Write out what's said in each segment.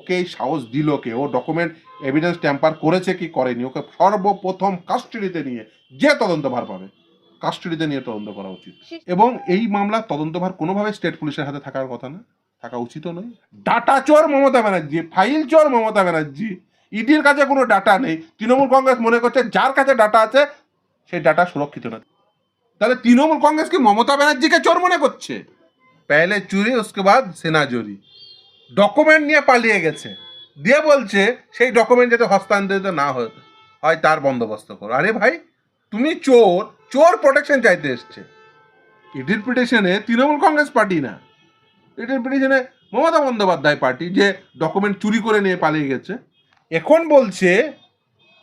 ওকে এই সাহস দিল কে? ও ডকুমেন্ট এভিডেন্স ট্যাম্পার করেছে কি করেনি? ওকে সর্বপ্রথম কাস্টডিতে নিয়ে যে তদন্তভার পাবে কাস্টডিতে নিয়ে তদন্ত করা উচিত। এবং এই মামলার তদন্তভার কোনোভাবে স্টেট পুলিশের হাতে থাকার কথা না থাকা উচিত নয়। ডাটা চোর মমতা ব্যানার্জি ফাইল চোর মমতা ব্যানার্জি ইডির কাছে কোনো ডাটা নেই। তৃণমূল কংগ্রেস মনে করছে যার কাছে ডাটা আছে সেই ডাটা সুরক্ষিত না তাহলে তৃণমূল কংগ্রেস কি মমতা ব্যানার্জিকে চোর মনে করছে? পেলে চুরি উসকে বাদ সেনা চুরি ডকুমেন্ট নিয়ে পালিয়ে গেছে। দিয়ে বলছে, সেই ডকুমেন্ট যাতে হস্তান্তরিত না হয় তার বন্দোবস্ত করো। আরে ভাই, তুমি চোর চোর প্রোটেকশন চাইতে এসছে। ইডির পিটিশনে তৃণমূল কংগ্রেস পার্টি না। ইডির পিটিশনে মমতা বন্দ্যোপাধ্যায় পার্টি, যে ডকুমেন্ট চুরি করে নিয়ে পালিয়ে গেছে। এখন বলছে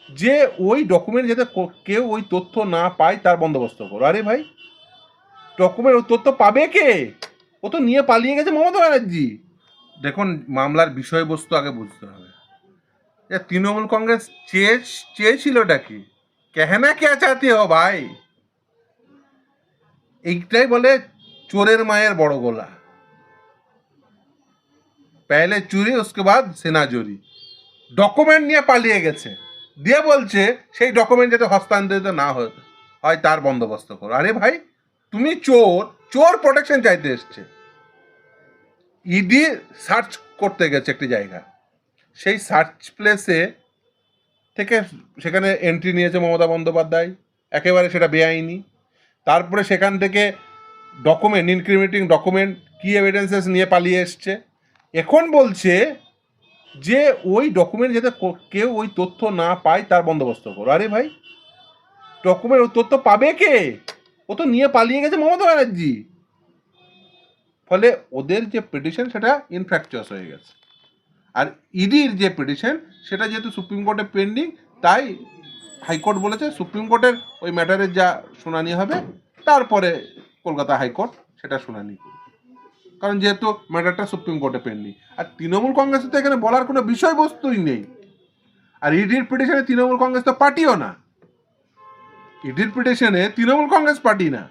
যে ওই ডকুমেন্ট যাতে কেউ ওই তথ্য না পায়, তার বন্দোবস্ত করো। আরে ভাই ডকুমেন্ট ওই তথ্য পাবে কে? ও তো নিয়ে পালিয়ে গেছে মমতা ব্যানার্জি। দেখুন, মামলার বিষয়বস্তু আগে বুঝতে হবে। এ তৃণমূল কংগ্রেস চেয়ে চেয়েছিলটা কি? কেহনা কে চাতে হো ভাই? এইটাই বলে চোরের মায়ের বড় গোলা। পেলে চুরি, উসকে বাদ সেনা চুরি ডকুমেন্ট নিয়ে পালিয়ে গেছে। দিয়ে বলছে, সেই ডকুমেন্ট যাতে হস্তান্তরিত না হয় তার বন্দোবস্ত করো। আরে ভাই, তুমি চোর চোর প্রোটেকশন চাইতে এসছে। ইডি সার্চ করতে গেছে একটি জায়গা। সেই সার্চ প্লেসে থেকে সেখানে এন্ট্রি নিয়েছে মমতা বন্দ্যোপাধ্যায়। একেবারে সেটা বেআইনি। তারপরে সেখান থেকে ডকুমেন্ট ইনক্রিমেটিং ডকুমেন্ট, কি এভিডেন্সেস নিয়ে পালিয়ে এসছে। এখন বলছে যে ওই ডকুমেন্ট যাতে কেউ ওই তথ্য না পায় তার বন্দোবস্ত করো। আরে ভাই, ডকুমেন্ট, ওই তথ্য পাবে কে? ও তো নিয়ে পালিয়ে গেছে মমতা ব্যানার্জি। ফলে ওদের যে পিটিশন সেটা ইনফ্র্যাকচার্স হয়ে গেছে। আর ইডির যে পিটিশন সেটা যেহেতু সুপ্রিম কোর্টে পেন্ডিং তাই হাইকোর্ট বলেছে সুপ্রিম কোর্টের ওই ম্যাটারের যা শুনানি হবে, তারপরে কলকাতা হাইকোর্ট সেটা শুনানি কারণ যেহেতু ম্যাটারটা সুপ্রিম কোর্টে পেন্ডিং আর তৃণমূল কংগ্রেসের তো এখানে বলার কোনো বিষয়বস্তুই নেই। আর ইডির পিটিশনে তৃণমূল কংগ্রেস তো পার্টিও না। ইডির পিটিশনে তৃণমূল কংগ্রেস পার্টি না।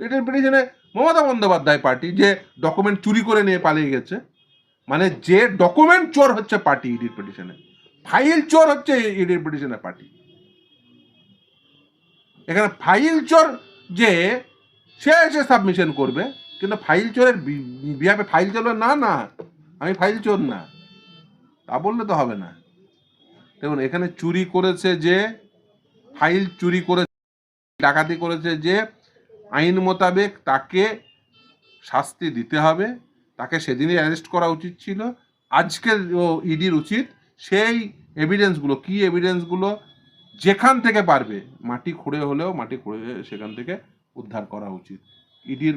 ইডির পিটিশনে মমতা বন্দ্যোপাধ্যায় পার্টি যে ডকুমেন্ট চুরি করে নিয়ে পালিয়ে গেছে মানে যে ডকুমেন্ট চোর হচ্ছে পার্টি ইডির পিটিশনে ফাইল চোর হচ্ছে ইডির পিটিশনের পার্টি। এখানে ফাইল চোর যে, সে এসে সাবমিশন করবে, কিন্তু ফাইল চোরের বিহাবে ফাইল চোর না না, আমি ফাইল চোর না, তা বললে তো হবে না। দেখুন, এখানে চুরি করেছে যে ফাইল চুরি করেছে, ডাকাতি করেছে যে আইন মোতাবেক তাকে শাস্তি দিতে হবে। তাকে সেদিনই অ্যারেস্ট করা উচিত ছিল। আজকে ও ইডির উচিত। সেই এভিডেন্সগুলো কি এভিডেন্সগুলো যেখান থেকে পারবে, মাটি খুঁড়ে হলেও মাটি খুঁড়ে সেখান থেকে উদ্ধার করা উচিত। ইডির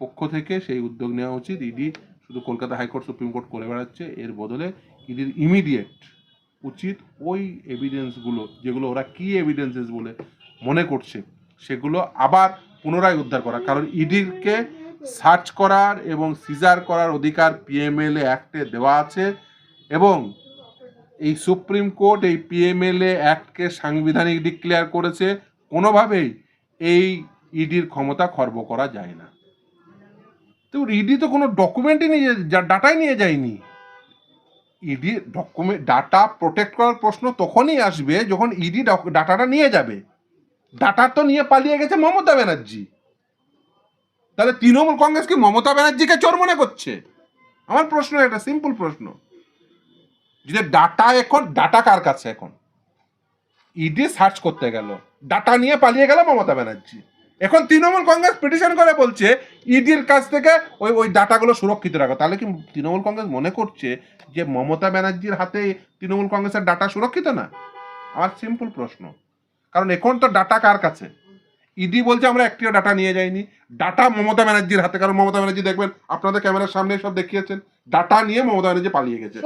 পক্ষ থেকে সেই উদ্যোগ নেওয়া উচিত। ইডি শুধু কলকাতা হাইকোর্ট, সুপ্রিম কোর্ট করে বেড়াচ্ছে। এর বদলে ইডির ইমিডিয়েট উচিত ওই এভিডেন্সগুলো যেগুলো ওরা কি এভিডেন্সেস বলে মনে করছে, সেগুলো আবার পুনরায় উদ্ধার করা। কারণ ইডিকে সার্চ করার এবং সিজার করার অধিকার পিএমএলএ অ্যাক্টে দেওয়া আছে এবং এই সুপ্রিম কোর্ট এই পিএমএলএ অ্যাক্টকে সাংবিধানিক ডিক্লেয়ার করেছে। কোনোভাবেই এই ইডির ক্ষমতা খর্ব করা যায় না। তো ইডি তো কোনো ডকুমেন্টই নিয়ে ডাটাই নিয়ে যায়নি। ইডি ডকুমেন্ট ডাটা প্রোটেক্ট করার প্রশ্ন তখনই আসবে যখন ইডি ডাটাটা নিয়ে যাবে। ডাটা তো নিয়ে পালিয়ে গেছে মমতা ব্যানার্জি। তাহলে তৃণমূল কংগ্রেস কি মমতা ব্যানার্জিকে চোর মনে করছে? আমার প্রশ্ন একটা সিম্পল প্রশ্ন। যে ডাটা এখন, ডাটা কার কাছে এখন? ইডি সার্চ করতে গেল। ডাটা নিয়ে পালিয়ে গেল মমতা ব্যানার্জি। এখন তৃণমূল কংগ্রেস পিটিশন করে বলছে, ইডির কাছ থেকে ওই ওই ডাটাগুলো সুরক্ষিত রাখো। তাহলে কি তৃণমূল কংগ্রেস মনে করছে যে মমতা ব্যানার্জির হাতে তৃণমূল কংগ্রেসের ডাটা সুরক্ষিত না? আমার সিম্পল প্রশ্ন। কারণ এখন তো ডাটা কার কাছে? ইডি বলছে আমরা একটিও ডাটা নিয়ে যাইনি। ডাটা মমতা ব্যানার্জির হাতে। কারণ মমতা ব্যানার্জি দেখবেন আপনাদের ক্যামেরার সামনে সব দেখিয়েছেন। ডাটা নিয়ে মমতা ব্যানার্জি পালিয়ে গেছে।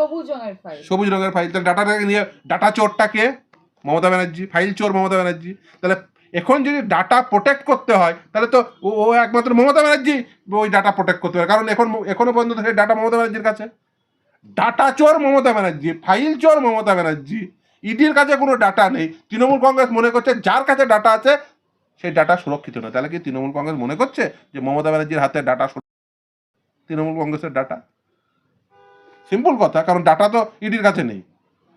সবুজ রঙের ফাইল তাহলে ডাটাটাকে নিয়ে ডাটা চোরটাকে মমতা ব্যানার্জি। ফাইল চোর মমতা ব্যানার্জি। তাহলে এখন যদি ডাটা প্রোটেক্ট করতে হয় তাহলে তো ও ও একমাত্র মমতা ব্যানার্জি ওই ডাটা প্রোটেক্ট করতে পারে। কারণ এখন এখনও পর্যন্ত সেই ডাটা মমতা ব্যানার্জির কাছে। ডাটা চোর মমতা ব্যানার্জি। ফাইল চোর মমতা ব্যানার্জি। ইডির কাছে কোনো ডাটা নেই। তৃণমূল কংগ্রেস মনে করছে যার কাছে ডাটা আছে, সেই ডাটা সুরক্ষিত নয়। তাহলে কি তৃণমূল কংগ্রেস মনে করছে যে মমতা ব্যানার্জির হাতে ডাটা তৃণমূল কংগ্রেসের ডাটা সিম্পল কথা, কারণ ডাটা তো ইডির কাছে নেই।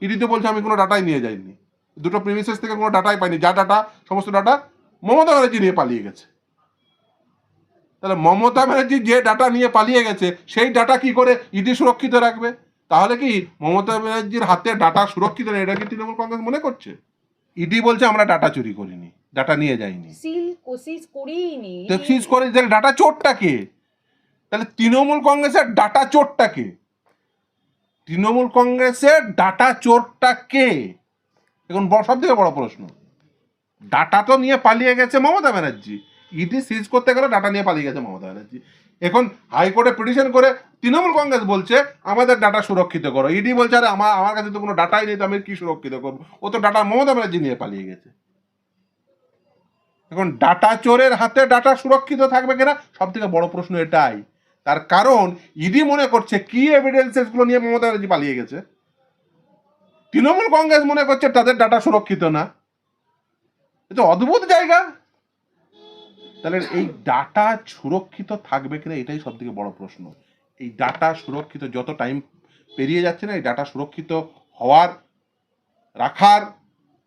ইডি তো বলছে, আমি কোনো ডাটাই নিয়ে যাইনি। দুটো প্রিমিসেস থেকে কোনো ডাটাই পাইনি। যা ডাটা সমস্ত ডাটা মমতা ব্যানার্জি নিয়ে পালিয়ে গেছে। তাহলে মমতা ব্যানার্জি যে ডাটা নিয়ে পালিয়ে গেছে, সেই ডাটা কি করে ইডি সুরক্ষিত রাখবে? তাহলে কি মমতা ব্যানার্জির হাতে ডাটা সুরক্ষিত নেই? এটা কি তৃণমূল কংগ্রেস মনে করছে? ইডি বলছে আমরা ডাটা চুরি করিনি ডাটা নিয়ে যাইনি। সিল করিনি। তো সিজ করে তাহলে ডাটা চোরটা কে? তাহলে তৃণমূল কংগ্রেসের ডাটা চোরটা কে? তৃণমূল কংগ্রেসের ডাটা চোরটা কে? এখন সব থেকে বড় প্রশ্ন। ডাটা তো নিয়ে পালিয়ে গেছে মমতা ব্যানার্জি। ইডি সিজ করতে গেলে ডাটা নিয়ে পালিয়ে গেছে মমতা ব্যানার্জি। এখন হাইকোর্টে পিটিশন করে তৃণমূল কংগ্রেস বলছে, আমাদের ডাটা সুরক্ষিত করো। ইডি বলছে, আরে আমার আমার কাছে তো কোনো ডাটাই নেই, তো আমি কি সুরক্ষিত করব? ও তো ডাটা মমতা ব্যানার্জি নিয়ে পালিয়ে গেছে। এখন ডাটা চোরের হাতে ডাটা সুরক্ষিত থাকবে কিনা, সব থেকে বড় প্রশ্ন এটাই। তার কারণ ইডি মনে করছে, কি এভিডেন্সেসগুলো নিয়ে মমতা ব্যানার্জি পালিয়ে গেছে? তৃণমূল কংগ্রেস মনে করছে, তাদের ডাটা সুরক্ষিত না। এটা অদ্ভুত জায়গা। তাহলে এই ডাটা সুরক্ষিত থাকবে কিনা এটাই সব থেকে বড় প্রশ্ন। এই ডাটা সুরক্ষিত যত টাইম পেরিয়ে যাচ্ছে না, এই ডাটা সুরক্ষিত হওয়ার, রাখার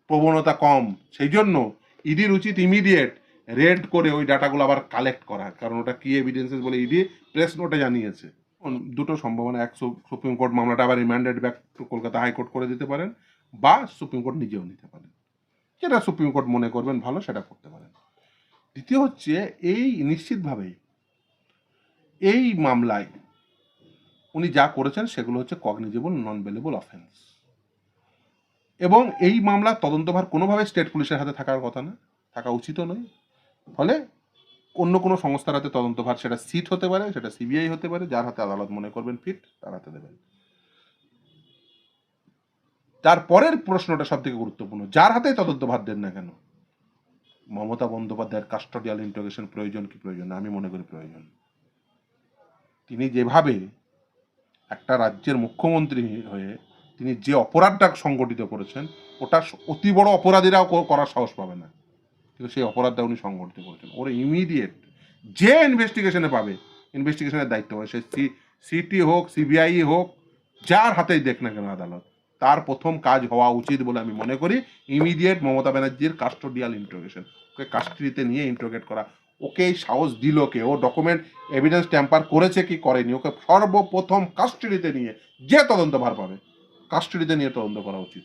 প্রবণতা কম। সেই জন্য ইডির উচিত ইমিডিয়েট রেড করে ওই ডাটাগুলো আবার কালেক্ট করা। কারণ ওটা কি এভিডেন্সেস বলে ইডি প্রেস নোটে জানিয়েছে। দুটো সম্ভাবনা, এক সুপ্রিম কোর্ট মামলাটা আবার remanded back to Kolkata high court করে দিতে পারেন, বা সুপ্রিম কোর্ট নিজেও নিতে পারেন। যেটা সুপ্রিম কোর্ট মনে করবেন ভালো, সেটা করতে পারেন। দ্বিতীয় হচ্ছে এই নিশ্চিতভাবেই এই মামলায় উনি যা করেছেন সেগুলো হচ্ছে কগনিজেবল নন বেলেবল অফেন্স এবং এই মামলার তদন্তভার কোনোভাবে স্টেট পুলিশের হাতে থাকার কথা না, থাকা উচিতও নয়। ফলে অন্য কোনো সংস্থার হাতে তদন্তভার, সেটা সিট হতে পারে, সেটা সিবিআই হতে পারে, যার হাতে আদালত মনে করবেন ফিট তার হাতে দেবেন। তারপরের প্রশ্নটা সব থেকে গুরুত্বপূর্ণ, যার হাতে তদন্তভার দেন না কেন? মমতা বন্দ্যোপাধ্যায়ের কাস্টোডিয়াল ইন্টারোগেশন প্রয়োজন কি প্রয়োজন? আমি মনে করি প্রয়োজন। তিনি যেভাবে একটা রাজ্যের মুখ্যমন্ত্রী হয়ে তিনি যে অপরাধটা সংগঠিত করেছেন, ওটা অতি বড় অপরাধীরাও করার সাহস পাবে না। কিন্তু সেই অপরাধটা উনি সংগঠিত করেছেন। ওর ইমিডিয়েট যে ইনভেস্টিগেশনে পাবে ইনভেস্টিগেশনের দায়িত্ব সে সি সিটি হোক সিবিআই হোক, যার হাতেই দেখ না কেন আদালত। তার প্রথম কাজ হওয়া উচিত বলে আমি মনে করি। ইমিডিয়েট মমতা ব্যানার্জির কাস্টোডিয়াল ইন্ট্রোগেশন ওকে কাস্টডিতে নিয়ে ইন্ট্রোগেট করা। ওকে সাহস দিল কে? ও ডকুমেন্ট এভিডেন্স ট্যাম্পার করেছে কি করেনি? ওকে সর্বপ্রথম কাস্টডিতে নিয়ে যে তদন্ত ভার পাবে কাস্টডিতে নিয়ে তদন্ত করা উচিত।